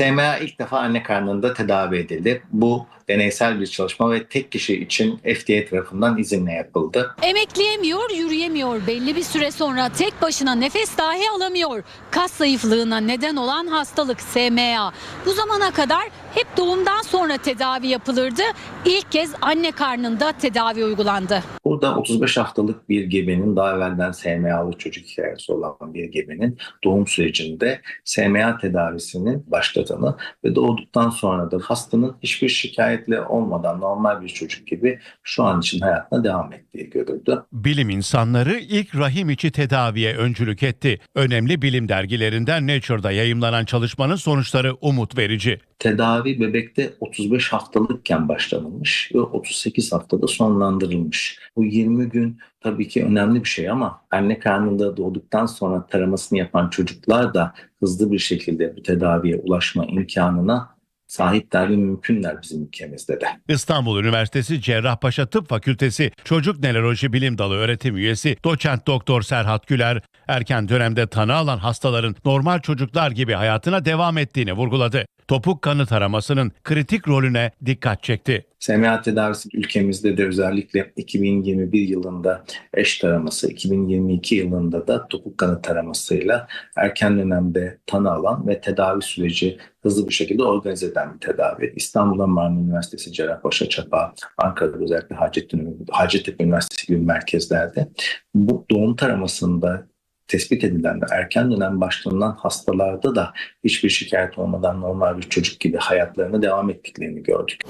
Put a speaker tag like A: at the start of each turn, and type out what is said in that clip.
A: SMA ilk defa anne karnında tedavi edildi. Bu deneysel bir çalışma ve tek kişi için FDA tarafından izinle yapıldı.
B: Emekleyemiyor, yürüyemiyor. Belli bir süre sonra tek başına nefes dahi alamıyor. Kas zayıflığına neden olan hastalık SMA. Bu zamana kadar hep doğumdan sonra tedavi yapılırdı. İlk kez anne karnında tedavi uygulandı.
A: Burada 35 haftalık bir gebenin daha evvelden SMA'lı çocuk hikayesi olan bir gebenin doğum sürecinde SMA tedavisinin başladığını ve doğduktan sonra da hastanın hiçbir şikayetle olmadan normal bir çocuk gibi şu an için hayatına devam ettiği görüldü.
C: Bilim insanları ilk rahim içi tedaviye öncülük etti. Önemli bilim dergilerinden Nature'da yayımlanan çalışmanın sonuçları umut verici.
A: Tedavi bebekte 35 haftalıkken başlanılmış ve 38 haftada sonlandırılmış. Bu 20 gün tabii ki önemli bir şey ama anne karnında doğduktan sonra taramasını yapan çocuklar da hızlı bir şekilde bu tedaviye ulaşma imkanına sahipler ve mümkünler bizim ülkemizde de.
C: İstanbul Üniversitesi Cerrahpaşa Tıp Fakültesi Çocuk Nöroloji Bilim Dalı öğretim üyesi doçent doktor Serhat Güler erken dönemde tanı alan hastaların normal çocuklar gibi hayatına devam ettiğini vurguladı. Topuk kanı taramasının kritik rolüne dikkat çekti.
A: SMA tedavisi ülkemizde de özellikle 2021 yılında eş taraması, 2022 yılında da topuk kanı taramasıyla erken dönemde tanı alan ve tedavi süreci hızlı bir şekilde organize eden bir tedavi. İstanbul'da Marmara Üniversitesi, Cerrahpaşa Çapa, Ankara'da özellikle Hacettepe, Hacettepe Üniversitesi gibi merkezlerde bu doğum taramasında tespit edilen ve erken dönem başlanılan hastalarda da hiçbir şikayet olmadan normal bir çocuk gibi hayatlarına devam ettiklerini gördük.